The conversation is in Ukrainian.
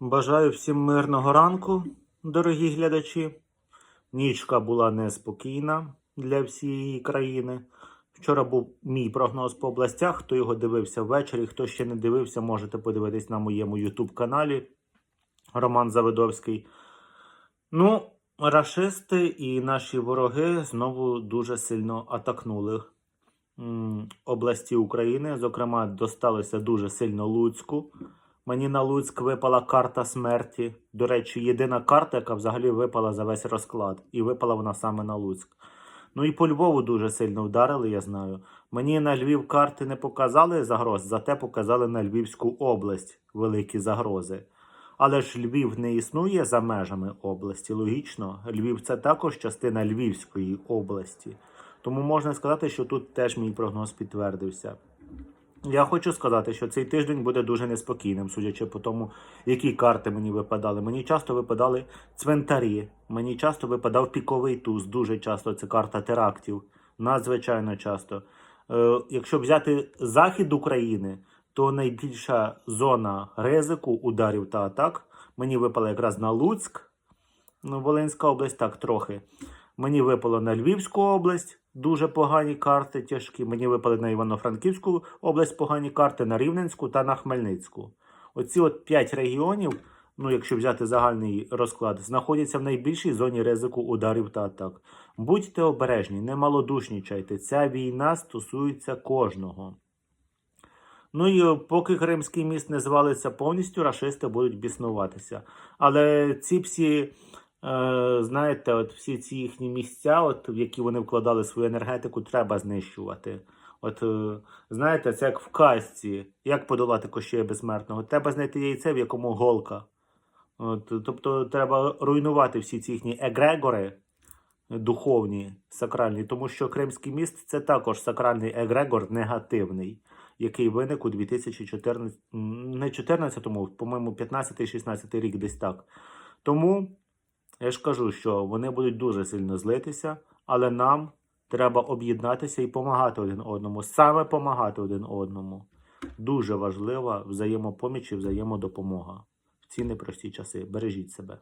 Бажаю всім мирного ранку, дорогі глядачі. Нічка була неспокійна для всієї країни. Вчора був мій прогноз по областях. Хто його дивився ввечері, хто ще не дивився, можете подивитись на моєму YouTube каналі Роман Завидовський. Ну, рашисти і наші вороги знову дуже сильно атакнули області України. Зокрема, досталося дуже сильно Луцьку. Мені на Луцьк випала карта смерті. До речі, єдина карта, яка взагалі випала за весь розклад. І випала вона саме на Луцьк. Ну і по Львову дуже сильно вдарили, я знаю. Мені на Львів карти не показали загроз, зате показали на Львівську область великі загрози. Але ж Львів не існує за межами області, логічно. Львів це також частина Львівської області. Тому можна сказати, що тут теж мій прогноз підтвердився. Я хочу сказати, що цей тиждень буде дуже неспокійним, судячи по тому, які карти мені випадали. Мені часто випадали цвинтарі, мені часто випадав піковий туз, дуже часто це карта терактів, надзвичайно часто. Е, якщо взяти захід України, то найбільша зона ризику ударів та атак мені випала якраз на Луцьк, ну, Волинська область, так трохи. Мені випало на Львівську область дуже погані карти, тяжкі. Мені випали на Івано-Франківську область погані карти, на Рівненську та на Хмельницьку. Оці от п'ять регіонів, ну якщо взяти загальний розклад, знаходяться в найбільшій зоні ризику ударів та атак. Будьте обережні, не малодушнічайте. Ця війна стосується кожного. Ну і поки Кримський міст не звалиться повністю, рашисти будуть біснуватися. Але ці всі, знаєте, от всі ці їхні місця, от, в які вони вкладали свою енергетику, треба знищувати. От е, знаєте, це як в казці, як подолати кощея безсмертного. Треба знайти яйце, в якому голка. От, тобто треба руйнувати всі ці їхні егрегори духовні, сакральні, тому що Кримський міст це також сакральний егрегор негативний, який виник у 2014, м, не 14-му, по-моєму, 15-16 рік десь так. Тому я ж кажу, що вони будуть дуже сильно злитися, але нам треба об'єднатися і допомагати один одному, саме допомагати один одному. Дуже важлива взаємопоміч і взаємодопомога в ці непрості часи. Бережіть себе.